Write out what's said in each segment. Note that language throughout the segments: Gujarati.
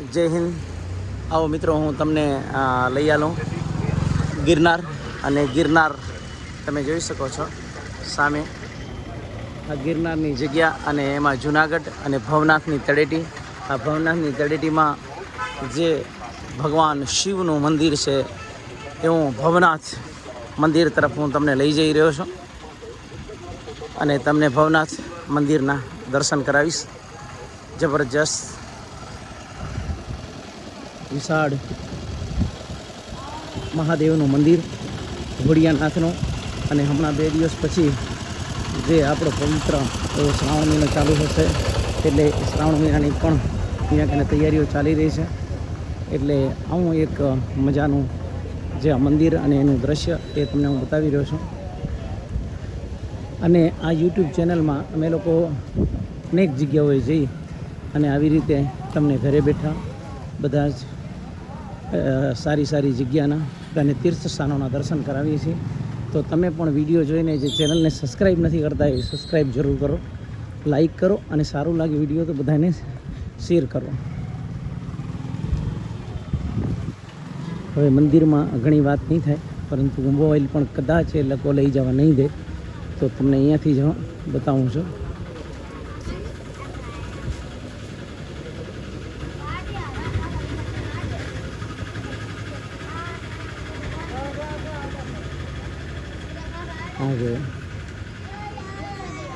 જય હિન્દ. આવો મિત્રો, હું તમને લઈ આલું. ગિરનાર અને ગિરનાર તમે જોઈ શકો છો સામે. આ ગિરનારની જગ્યા અને એમાં જુનાગઢ અને ભવનાથની તળેટી. આ ભવનાથની તળેટીમાં જે ભગવાન શિવનું મંદિર છે, એવું ભવનાથ મંદિર તરફ હું તમને લઈ જઈ રહ્યો છું. અને તમને ભવનાથ મંદિરના દર્શન કરાવીશ. જબરજસ્ત વિશાળ મહાદેવનું મંદિર, ઘોડિયાનાથનું. અને હમણાં બે દિવસ પછી જે આપણો પવિત્ર એવો શ્રાવણ મહિનો ચાલુ થશે એટલે શ્રાવણ મહિનાની પણ અહીંયા કને તૈયારીઓ ચાલી રહી છે. એટલે આવું એક મજાનું જે આ મંદિર અને એનું દ્રશ્ય એ તમને હું બતાવી રહ્યો છું. અને આ યુટ્યુબ ચેનલમાં અમે લોકો અનેક જગ્યાઓએ જઈ અને આવી રીતે તમને ઘરે બેઠા બધા જ સારી સારી જગ્યાના અને તીર્થ સ્થાનોના દર્શન કરાવીએ છીએ. તો તમે પણ વીડિયો જોઈને જે ચેનલને સબસ્ક્રાઈબ નથી કરતા એ સબસ્ક્રાઈબ જરૂર કરો લાઈક કરો અને સારું લાગે વીડિયો તો બધાને શેર કરો. હવે મંદિરમાં ઘણી વાત નહીં થાય, પરંતુ મોબાઈલ પણ કદાચ એ લોકો લઈ જવા નહીં દે. તો તમને અહીંયાથી જ બતાવું છું. આ જો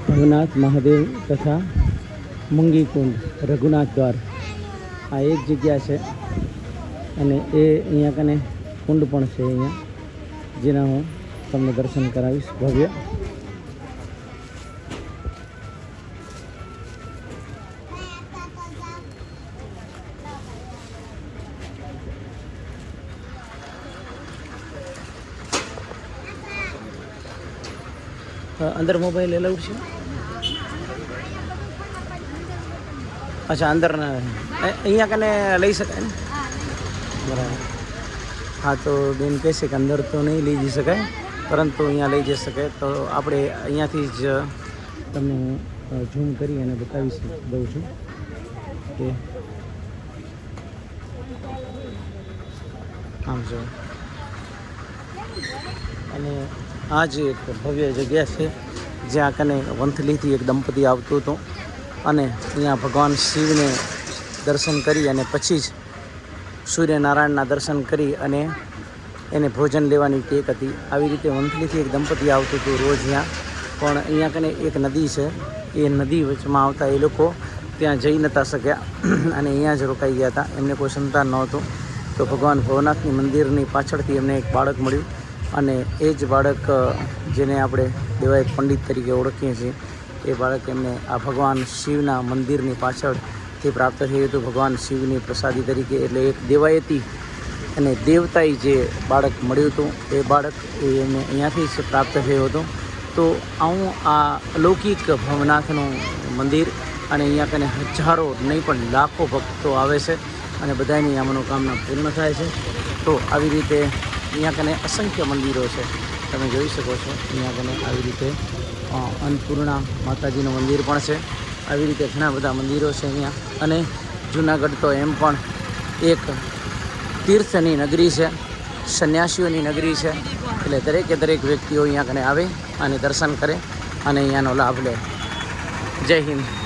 રઘુનાથ મહાદેવ તથા મુંગી કુંડ રઘુનાથ દ્વાર આ એક જગ્યા છે અને એ અહીંયા કને કુંડ પણ છે અહીંયા. જેના હું તમને દર્શન કરાવીશ ભવ્ય. અંદર મોબાઈલ એલાઉડ છે? અચ્છા અંદર અહીંયા કને લઈ શકાય ને? બરાબર. હા, તો બેન કહેશે કે અંદર તો નહીં લઈ જઈ શકાય, પરંતુ અહીંયા લઈ જઈ શકાય. તો આપણે અહીંયાથી જ તમને ઝૂમ કરી અને બતાવી દઉં છું. કે આમ જો. અને આ જ એક ભવ્ય જગ્યા છે, જ્યાં કને વંથલીથી એક દંપતી આવતું હતું. અને અહીંયા ભગવાન શિવને દર્શન કરી અને પછી જ સૂર્યનારાયણના દર્શન કરી અને એને ભોજન લેવાની ટેક હતી. આવી રીતે વંથલીથી એક દંપતી આવતું હતું રોજ ત્યાં. પણ અહીંયા કને એક નદી છે, એ નદી વચમાં આવતા એ લોકો ત્યાં જઈ નહોતા શક્યા. અને અહીંયા જ રોકાઈ ગયા હતા. એમને કોઈ સંતાન નહોતું. તો ભગવાન ભવનાથની મંદિરની પાછળથી એમને એક બાળક મળ્યું. અને એ જ બાળક જેને આપણે દેવાય પંડિત તરીકે ઓળખીએ છીએ, એ બાળક એમને આ ભગવાન શિવના મંદિરની પાછળથી પ્રાપ્ત થયું હતું. ભગવાન શિવની પ્રસાદી તરીકે એટલે એક દેવાયતી અને દેવતાઈ જે બાળક મળ્યું હતું, એ બાળક એ એમને અહીંયાથી જ પ્રાપ્ત થયું હતું. તો આવું આ અલૌકિક ભવનાથનું મંદિર અને અહીંયા કને હજારો નહીં પણ લાખો ભક્તો આવે છે અને બધાની આ મનોકામના પૂર્ણ થાય છે. તો આવી રીતે અહીંયા કને અસંખ્ય મંદિરો છે. તમે જોઈ શકો છો, અહીંયા કને આવી રીતે અન્નપૂર્ણા માતાજીનું મંદિર પણ છે. આવી રીતે ઘણા બધા મંદિરો છે અહીંયા. અને જુનાગઢ તો એમ પણ એક તીર્થની નગરી છે, સંન્યાસીઓની નગરી છે. એટલે દરેકે દરેક વ્યક્તિઓ અહીંયા કને આવે અને દર્શન કરે અને અહીંયાનો લાભ લે. જય હિન્દ.